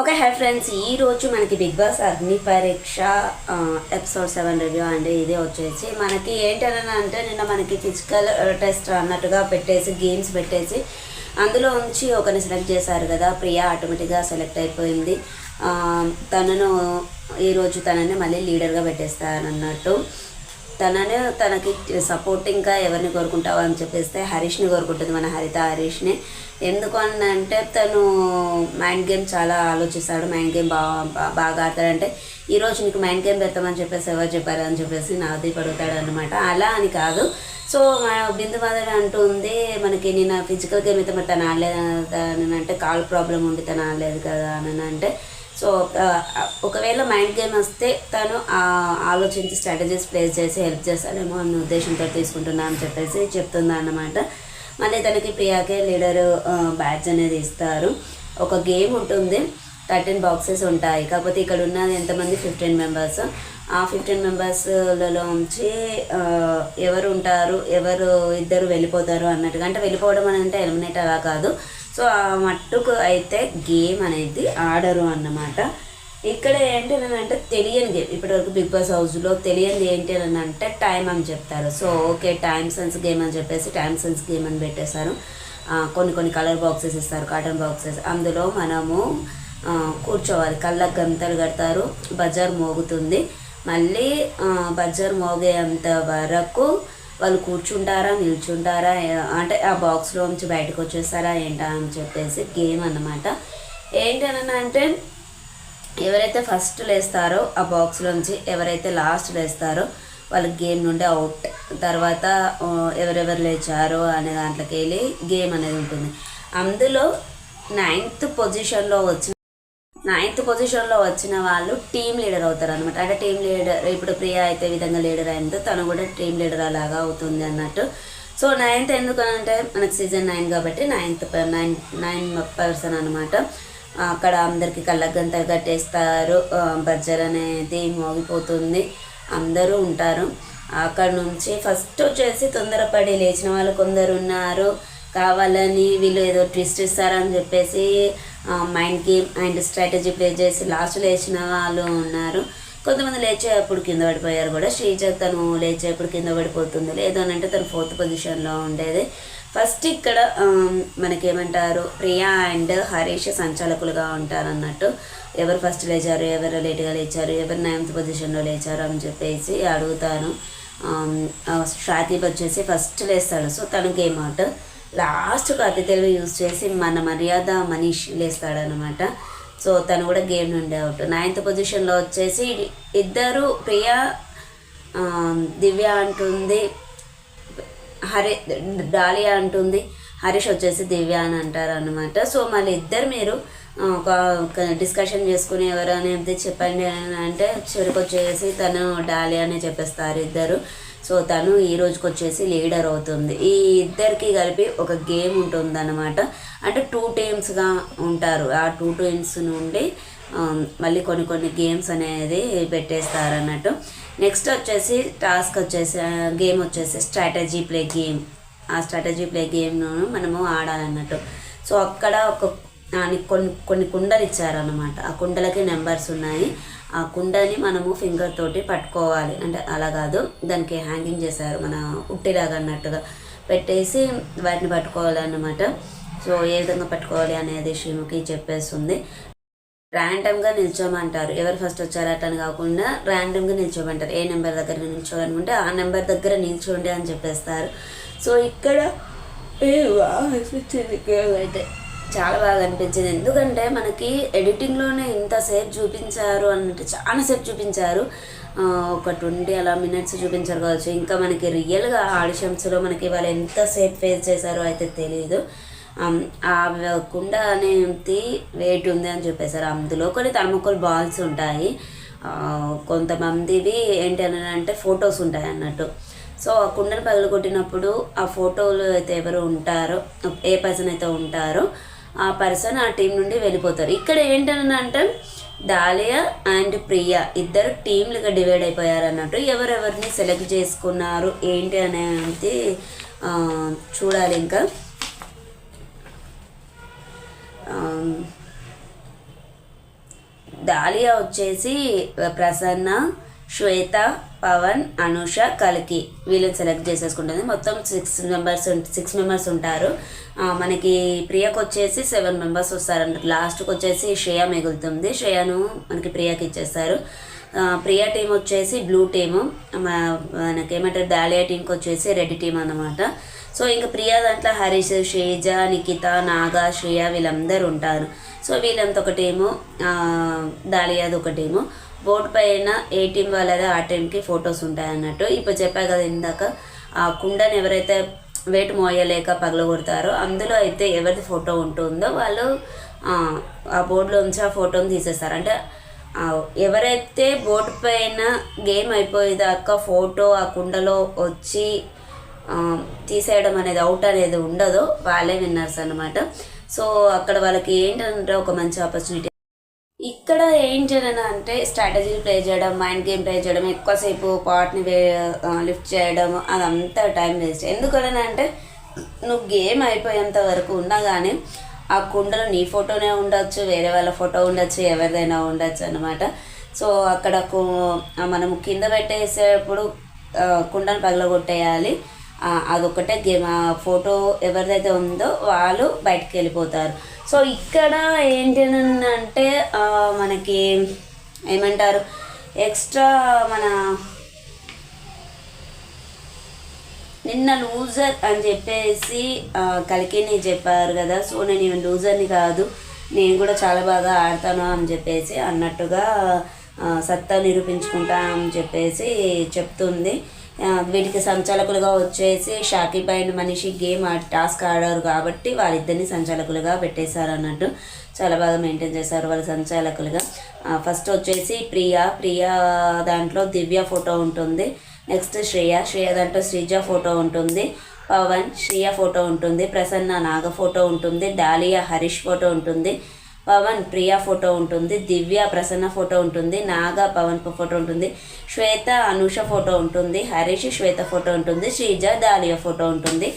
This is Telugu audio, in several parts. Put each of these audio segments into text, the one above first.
ఓకే హై ఫ్రెండ్స్ ఈ రోజు మనకి బిగ్ బాస్ అగ్ని పరీక్ష ఎపిసోడ్ సెవెన్ రివ్యూ అండి. ఇదే వచ్చేసి. మనకి ఏంటని అంటే నిన్న మనకి ఫిజికల్ టెస్ట్ అన్నట్టుగా పెట్టేసి గేమ్స్ పెట్టేసి అందులో ఉంచి ఒకరిని సెలెక్ట్ చేశారు కదా ప్రియా ఆటోమేటిక్గా సెలెక్ట్ అయిపోయింది. తనను ఈరోజు తనని మళ్ళీ లీడర్గా పెట్టేస్తారన్నట్టు తననే తనకి సపోర్టింగ్గా ఎవరిని కోరుకుంటావా అని చెప్పేస్తే హరీష్ని కోరుకుంటుంది మన హరిత హరీష్ని. ఎందుకు అని అంటే తను మైండ్ గేమ్ చాలా ఆలోచిస్తాడు మైండ్ గేమ్ బాగా బాగా ఆడతాడంటే ఈరోజు నీకు మైండ్ గేమ్ పెడతామని చెప్పేసి ఎవరు చెప్పారు అని చెప్పేసి నాది పడుగుతాడు అనమాట అలా అని కాదు. సో బిందు మాధవి అంటుంది మనకి నేను ఫిజికల్ గేమ్ అయితే మరి తను ఆడలేదు అని అంటే కాల్ ప్రాబ్లం ఉండి తను ఆడలేదు కదా అని అంటే సో ఒకవేళ మైండ్ గేమ్ వస్తే తను ఆ, ఆలోచించి స్ట్రాటజీస్ ప్లేస్ చేసి హెల్ప్ చేస్తాడేమో అన్న ఉద్దేశంతో తీసుకుంటున్నా అని చెప్పేసి చెప్తుందా అన్నమాట. మళ్ళీ తనకి ప్రియాకే లీడర్ బ్యాచ్ అనేది ఇస్తారు. ఒక గేమ్ ఉంటుంది థర్టీన్ బాక్సెస్ ఉంటాయి. కాకపోతే ఇక్కడ ఉన్నది ఎంతమంది? Fifteen members. ఆ ఫిఫ్టీన్ మెంబర్స్లలో ఉంచి ఎవరు ఉంటారు ఎవరు ఇద్దరు వెళ్ళిపోతారు అన్నట్టుగా అంటే వెళ్ళిపోవడం అని అంటే ఎలిమినేట్ అలా కాదు. సో ఆ మట్టుకు అయితే గేమ్ అనేది ఆడరు అన్నమాట. ఇక్కడ ఏంటి అని అంటే తెలియని గేమ్. ఇప్పటివరకు బిగ్ బాస్ హౌస్లో తెలియనిది ఏంటి అని అంటే టైం అని చెప్తారు. So okay time sense game అని చెప్పేసి టైం సెన్స్ గేమ్ అని పెట్టేశారు. కొన్ని కొన్ని కలర్ బాక్సెస్ ఇస్తారు కాటన్ బాక్సెస్. అందులో మనము కూర్చోవాలి. కళ్ళకు గంతలు కడతారు. బజార్ మోగుతుంది. మళ్ళీ బజార్ మోగేంత వరకు వాళ్ళు కూర్చుంటారా నిల్చుంటారా అంటే ఆ బాక్స్లో నుంచి బయటకు వచ్చేస్తారా ఏంటా అని చెప్పేసి గేమ్ అన్నమాట. ఏంటి అంటే ఎవరైతే ఫస్ట్ లేస్తారో ఆ బాక్స్లోంచి ఎవరైతే లాస్ట్ లేస్తారో వాళ్ళ గేమ్ నుండి అవుట్ తర్వాత ఎవరెవరు లేచారో అనే దాంట్లోకి వెళ్ళి గేమ్ అనేది ఉంటుంది. అందులో నైన్త్ పొజిషన్లో వచ్చిన నైన్త్ పొజిషన్లో వచ్చిన వాళ్ళు టీం లీడర్ అవుతారు అనమాట అంటే టీం లీడర్ ఇప్పుడు ప్రియా అయితే విధంగా లీడర్ అయిందో తను కూడా టీమ్ లీడర్ అలాగా అవుతుంది అన్నట్టు. సో నైన్త్ ఎందుకు అంటే మనకి సీజన్ నైన్ కాబట్టి నైన్త్ నైన్ నైన్ పర్సన్ అనమాట అక్కడ అందరికి కళ్ళగ్గంత కట్టేస్తారు. బజ్జర్ అనేది మోగిపోతుంది. అందరూ ఉంటారు. అక్కడ నుంచి ఫస్ట్ వచ్చేసి తొందరపడి లేచిన వాళ్ళు కొందరు ఉన్నారు. కావాలని వీళ్ళు ఏదో ట్విస్ట్ ఇస్తారని చెప్పేసి mind game and strategy play చేసి లాస్ట్ లేచిన వాళ్ళు ఉన్నారు. కొంతమంది లేచేటప్పుడు కింద పడిపోయారు కూడా. శ్రీజ తను లేచేటప్పుడు కింద పడిపోతుంది. లేదు అని అంటే తను ఫోర్త్ పొజిషన్లో ఉండేది. ఫస్ట్ ఇక్కడ um, మనకేమంటారు ప్రియా అండ్ హరీష్ సంచాలకులుగా ఉంటారు అన్నట్టు ఎవరు ఫస్ట్ లేచారు ఎవరు లేట్గా లేచారు ఎవరు నైన్త్ పొజిషన్లో లేచారు అని చెప్పేసి అడుగుతాను షాతీప్ um, షాతీబ్ వచ్చేసి ఫస్ట్ లేస్తాడు. సో తను గేమ్ అవుట్ లాస్ట్కు అతి తెలివి యూజ్ చేసి మన మర్యాద మనీష్ లేస్తాడనమాట సో తను కూడా గేమ్ నుండి అవుట్. నైన్త్ పొజిషన్లో వచ్చేసి ఇద్దరు ప్రియా దివ్య అంటుంది హరి డాలియా అంటుంది హరీష్ వచ్చేసి దివ్య అని అంటారు అనమాట సో మళ్ళీ ఇద్దరు మీరు ఒక డిస్కషన్ చేసుకుని ఎవరైనా చెప్పండి అని అంటే చివరికి వచ్చేసి తను డాలియా అని చెప్పేస్తారు ఇద్దరు. సో తను ఈ రోజుకి వచ్చేసి లీడర్ అవుతుంది. ఈ ఇద్దరికి కలిపి ఒక గేమ్ ఉంటుంది అనమాట అంటే టూ టీమ్స్గా ఉంటారు. ఆ టూ టీమ్స్ నుండి మళ్ళీ కొన్ని కొన్ని గేమ్స్ అనేది పెట్టేస్తారు అన్నట్టు నెక్స్ట్ వచ్చేసి టాస్క్ వచ్చేసి గేమ్ వచ్చేసి స్ట్రాటజీ ప్లే గేమ్ ఆ స్ట్రాటజీ ప్లే గేమ్ను మనము ఆడాలన్నట్టు. సో అక్కడ ఒక కొన్ని కొన్ని కుండలు ఇచ్చారనమాట ఆ కుండలకి నెంబర్స్ ఉన్నాయి. ఆ కుండని మనము ఫింగర్ తోటి పట్టుకోవాలి. అంటే అలా కాదు. దానికి హ్యాంగింగ్ చేశారు. మన ఉట్టిలాగా అన్నట్టుగా పెట్టేసి వాటిని పట్టుకోవాలన్నమాట. సో ఏ విధంగా పట్టుకోవాలి అనేది శ్రీముఖి చెప్పేస్తుంది. ర్యాండమ్గా నిల్చోమంటారు. ఎవరు ఫస్ట్ వచ్చారటని కాకుండా ర్యాండమ్గా నిల్చోమంటారు. ఏ నెంబర్ దగ్గర నిల్చోవాలనుకుంటే ఆ నెంబర్ దగ్గర నిల్చోండి అని చెప్పేస్తారు. సో ఇక్కడ అయితే. చాలా బాగా అనిపించింది ఎందుకంటే మనకి ఎడిటింగ్లోనే ఇంతసేపు చూపించారు అన్నట్టు చాలాసేపు చూపించారు. ఒక ట్వంటీ అలా మినిట్స్ చూపించారు కావచ్చు. ఇంకా మనకి రియల్గా ఆడిషన్స్లో మనకి వాళ్ళు ఎంతసేపు ఫేస్ చేశారో అయితే తెలియదు ఆ కుండ అనేది వెయిట్ ఉంది అని చెప్పేశారు. అందులో కొన్ని థర్మోకోల్ బాల్స్ ఉంటాయి. కొంతమందివి ఏంటి అని అంటే ఫొటోస్ ఉంటాయి అన్నట్టు. సో ఆ కుండను పగలు కొట్టినప్పుడు ఆ ఫోటోలు అయితే ఎవరు ఉంటారో ఏ పర్సన్ అయితే ఉంటారో ఆ పర్సన్ ఆ టీం నుండి వెళ్ళిపోతారు. ఇక్కడ ఏంటని అంటే దాలియా అండ్ ప్రియా ఇద్దరు టీంలుగా డివైడ్ అయిపోయారు అన్నట్టు ఎవరెవరిని సెలెక్ట్ చేసుకున్నారు ఏంటి అనేది చూడాలి ఇంకా. దాలియా వచ్చేసి ప్రసన్న శ్వేత పవన్ అనుష కలికి. వీళ్ళని సెలెక్ట్ చేసేసుకుంటుంది. మొత్తం సిక్స్ మెంబర్స్ సిక్స్ మెంబర్స్ ఉంటారు. మనకి ప్రియకు వచ్చేసి సెవెన్ మెంబర్స్ వస్తారంట. లాస్ట్కి వచ్చేసి శ్రేయ మిగులుతుంది. శ్రేయను మనకి ప్రియకి ఇచ్చేస్తారు. ప్రియా టీం వచ్చేసి బ్లూ టీము మనకేమంటారు? దాలియా టీంకి వచ్చేసి రెడ్ టీం అన్నమాట. సో ఇంకా ప్రియా దాంట్లో హరీష్ శ్రీజ నిఖిత నాగా శ్రేయ వీళ్ళందరూ ఉంటారు. సో వీళ్ళంతా ఒక టీము దాలియాది ఒక టీము బోర్డు పైన ఏ టీం వాళ్ళదో ఆ టీంకి ఫొటోస్ ఉంటాయి అన్నట్టు. ఇప్పుడు చెప్పా కదా ఇందాక ఆ కుండని ఎవరైతే వెయిట్ మోయలేక పగలగొడతారో అందులో అయితే ఎవరిది ఫోటో ఉంటుందో వాళ్ళు ఆ, ఆ బోర్డులో ఉంచి ఆ ఫోటోని తీసేస్తారు. అంటే ఎవరైతే బోర్డు పైన గేమ్ అయిపోయేదాకా ఫోటో ఆ కుండలో వచ్చి తీసేయడం అనేది అవుట్ అనేది ఉండదో వాళ్ళే విన్నర్స్ అనమాట సో అక్కడ వాళ్ళకి ఏంటంటే ఒక మంచి ఆపర్చునిటీ ఇక్కడ ఏంటి అని అంటే స్ట్రాటజీ ప్లే చేయడం మైండ్ గేమ్ ప్లే చేయడం ఎక్కువసేపు పాట్ని లిఫ్ట్ చేయడం అదంతా టైం వేస్ట్ ఎందుకని అంటే నువ్వు గేమ్ అయిపోయేంత వరకు ఉన్నా కానీ ఆ కుండలో నీ ఫోటోనే ఉండొచ్చు వేరే వాళ్ళ ఫోటో ఉండొచ్చు ఎవరిదైనా ఉండొచ్చు అనమాట సో అక్కడ మనం మనము కింద పెట్టేసేటప్పుడు కుండను పగలగొట్టేయాలి. అదొకటే గేమ్ ఆ ఫోటో ఎవరిదైతే ఉందో వాళ్ళు బయటకు వెళ్ళిపోతారు. సో ఇక్కడ ఏంటి అని అంటే మనకి ఏమంటారు? ఎక్స్ట్రా మన నిన్న లూజర్ అని చెప్పేసి కలికిని చెప్పారు కదా. సో నేను లూజర్ని కాదు నేను కూడా చాలా బాగా ఆడతాను అని చెప్పేసి అన్నట్టుగా సత్తా నిరూపించుకుంటా అని చెప్పేసి చెప్తుంది. వీటికి సంచాలకులుగా వచ్చేసి షాకిబ్ అండ్ మనిషి గేమ్ టాస్క్ ఆడారు కాబట్టి వాళ్ళిద్దరిని సంచాలకులుగా పెట్టేశారు అన్నట్టు చాలా బాగా మెయింటైన్ చేశారు వాళ్ళ సంచాలకులుగా. ఫస్ట్ వచ్చేసి ప్రియా ప్రియా దాంట్లో దివ్య ఫోటో ఉంటుంది. నెక్స్ట్ శ్రేయ శ్రేయ దాంట్లో శ్రీజ ఫోటో ఉంటుంది. పవన్ శ్రేయ ఫోటో ఉంటుంది. ప్రసన్న నాగ ఫోటో ఉంటుంది. డాలియా హరీష్ ఫోటో ఉంటుంది. పవన్ ప్రియా ఫోటో ఉంటుంది దివ్య ప్రసన్న ఫోటో ఉంటుంది నాగ పవన్ ఫోటో ఉంటుంది శ్వేత అనుష ఫోటో ఉంటుంది హరీష్ శ్వేత ఫోటో ఉంటుంది శ్రీజ దాలియా ఫోటో ఉంటుంది.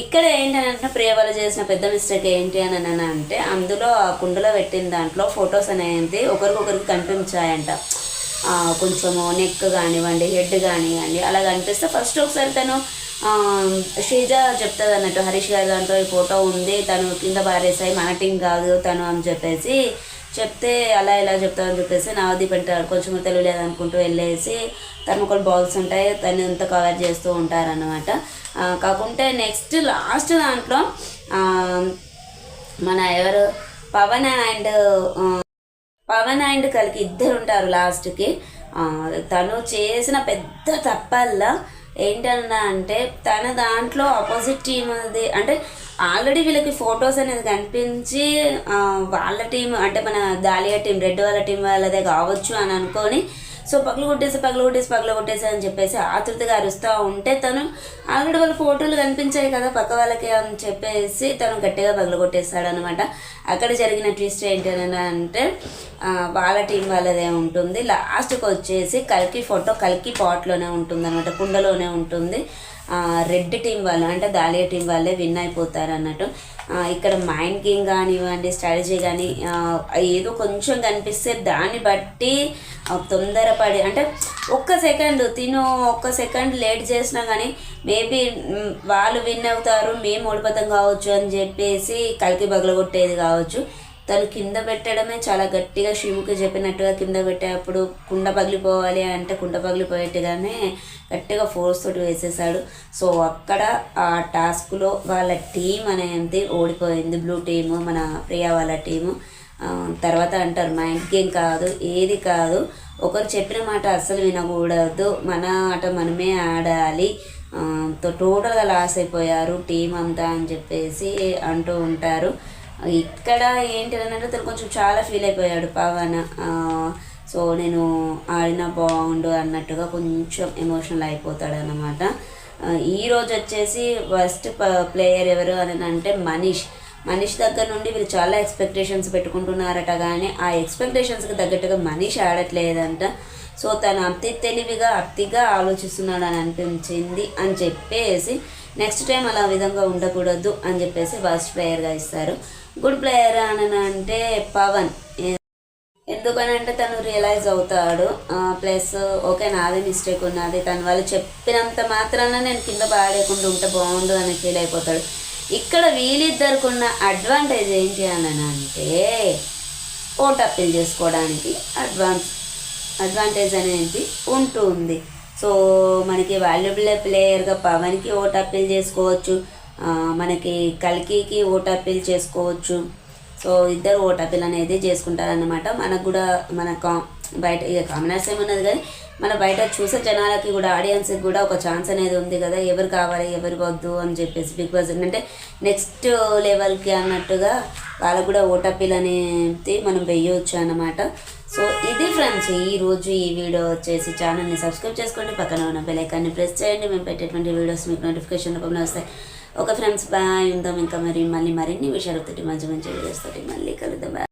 ఇక్కడ ఏంటంటే ప్రియ వాళ్ళు చేసిన పెద్ద మిస్టేక్ ఏంటి అని అంటే అందులో ఆ కుండలో పెట్టిన దాంట్లో ఫొటోస్ అనేది ఒకరికొకరికి కనిపించాయంట. కొంచెము నెక్ కానివ్వండి హెడ్ కానివ్వండి అలా కనిపిస్తే ఫస్ట్ ఒకసారి తను శ్రీజ చెప్తుంది అన్నట్టు హరీష్ గారి దాంట్లో ఈ ఫోటో ఉంది తను కింద పారేసాయి మన టీం కాదు తను అని చెప్పేసి. చెప్తే అలా ఇలా చెప్తామని చెప్పేసి నవదీప్ అంటారు కొంచెం తెలియలేదు అనుకుంటూ వెళ్ళేసి థర్మకోల్ బాల్స్ ఉంటాయి తను అంతా కవర్ చేస్తూ ఉంటారనమాట కాకుంటే నెక్స్ట్ లాస్ట్ దాంట్లో మన ఎవరు పవన్ అండ్ పవన్ అండ్ కలికి ఇద్దరు ఉంటారు లాస్ట్కి తను చేసిన పెద్ద తప్పల్లా ఏంటన్నా అంటే తన దాంట్లో ఆపోజిట్ టీం అది అంటే ఆల్రెడీ వీళ్ళకి ఫొటోస్ అనేది కనిపించి వాళ్ళ టీం అంటే మన దాలియా టీం రెడ్ వాళ్ళ టీం వాళ్ళదే కావచ్చు అని అనుకొని సో పగలు కొట్టేసి పగలు కొట్టేసి పగలు కొట్టేసి అని చెప్పేసి ఆతృతగా అరుస్తూ ఉంటే తను ఆల్రెడీ వాళ్ళ ఫోటోలు కనిపించాయి కదా పక్క వాళ్ళకి అని చెప్పేసి తను గట్టిగా పగలు కొట్టేస్తాడు అనమాట అక్కడ జరిగిన ట్విస్ట్ ఏంటంటే అంటే వాళ్ళ టీం వాళ్ళదే ఉంటుంది. లాస్ట్కి వచ్చేసి కల్కి ఫోటో కల్కి పాట్లోనే ఉంటుంది అనమాట కుండలోనే ఉంటుంది. రెడ్ టీం వాళ్ళు అంటే దాలియా టీం వాళ్ళే విన్ అయిపోతారు అన్నట్టు ఇక్కడ మైండ్ గేమ్ కానివ్వండి స్ట్రాటజీ కానీ ఏదో కొంచెం కనిపిస్తే దాన్ని బట్టి తొందరపడి అంటే ఒక్క సెకండ్ తిను ఒక్క సెకండ్ లేట్ చేసినా కానీ మేబీ వాళ్ళు విన్ అవుతారు మేము ఓడిపోతాం కావచ్చు అని చెప్పేసి కలికి బగలగొట్టేది కావచ్చు. తను కింద పెట్టడమే చాలా గట్టిగా శివుకి చెప్పినట్టుగా కింద పెట్టేటప్పుడు కుండ పగిలిపోవాలి అంటే కుండ పగిలిపోయేట్టుగానే గట్టిగా ఫోర్స్ తోటి వేసేసాడు సో అక్కడ ఆ టాస్క్లో వాళ్ళ టీం అనేది ఓడిపోయింది. బ్లూ టీము మన ప్రియా వాళ్ళ టీము తర్వాత అంటారు మైండ్ గేమ్ కాదు ఏది కాదు. ఒకరు చెప్పిన మాట అస్సలు వినకూడదు. మన ఆట మనమే ఆడాలి. టోటల్గా లాస్ అయిపోయారు టీం అంతా అని చెప్పేసి అంటూ ఉంటారు. ఇక్కడ ఏంటి అని అంటే తను కొంచెం చాలా ఫీల్ అయిపోయాడు పవన్. సో నేను ఆడిన బాగుండు అన్నట్టుగా కొంచెం ఎమోషనల్ అయిపోతాడు అనమాట ఈరోజు వచ్చేసి ఫస్ట్ ప్లేయర్ ఎవరు అని అంటే మనీష్. మనీష్ దగ్గర నుండి వీళ్ళు చాలా ఎక్స్పెక్టేషన్స్ పెట్టుకుంటున్నారట కానీ ఆ ఎక్స్పెక్టేషన్స్కి తగ్గట్టుగా మనీష్ ఆడట్లేదంట. సో తను అతి తెలివిగా అతిగా ఆలోచిస్తున్నాడు అని అనిపించింది అని చెప్పేసి నెక్స్ట్ టైం అలా విధంగా ఉండకూడదు అని చెప్పేసి ఫస్ట్ ప్లేయర్గా ఇస్తారు. గుడ్ ప్లేయర్ అని అంటే పవన్. ఎందుకనంటే తను రియలైజ్ అవుతాడు. ప్లస్ ఓకే నాదే మిస్టేక్ ఉన్నది. తను వాళ్ళు చెప్పినంత మాత్రాన నేను కింద పాడేయకుండా ఉంటే బాగుండు అని ఫీల్ అయిపోతాడు. ఇక్కడ వీళ్ళిద్దరికి ఉన్న అడ్వాంటేజ్ ఏంటి అని అంటే ఓట్ అప్పీల్ చేసుకోవడానికి అడ్వాన్స్ అడ్వాంటేజ్ అనేది ఉంటుంది. సో మనకి వాల్యుబుల్ ప్లేయర్గా పవన్కి ఓట్ అప్పీల్ చేసుకోవచ్చు. మనకి కల్కికి ఓట్ అప్పీల్ చేసుకోవచ్చు. సో ఇద్దరు ఓట్ అప్పీల్ అనేది చేసుకుంటారనమాట మనకు కూడా మన కా బయట ఇక కామనర్స్ ఉన్నది కానీ మన బయట చూసే జనాలకి కూడా ఆడియన్స్కి కూడా ఒక ఛాన్స్ అనేది ఉంది కదా ఎవరు కావాలి ఎవరు వద్దు అని చెప్పేసి బిగ్ బాస్ అంటే నెక్స్ట్ లెవెల్కి అన్నట్టుగా వాళ్ళకు కూడా ఓట్ అనేది మనం వేయవచ్చు అన్నమాట. సో ఇది ఫ్రెండ్స్ ఈ రోజు ఈ వీడియో వచ్చేసి ఛానల్ని సబ్స్క్రైబ్ చేసుకోండి పక్కన ఉన్న బెలైకాన్ని ప్రెస్ చేయండి మేము పెట్టేటువంటి వీడియోస్ మీకు నోటిఫికేషన్ రూపంలో వస్తాయి. ఒక ఫ్రెండ్స్ బాయ్ ఉందాం ఇంకా మరి మళ్ళీ మరిన్ని విషయాలతోటి మంచి మంచి వీడియోస్ తోటి మళ్ళీ కలుద్దాం.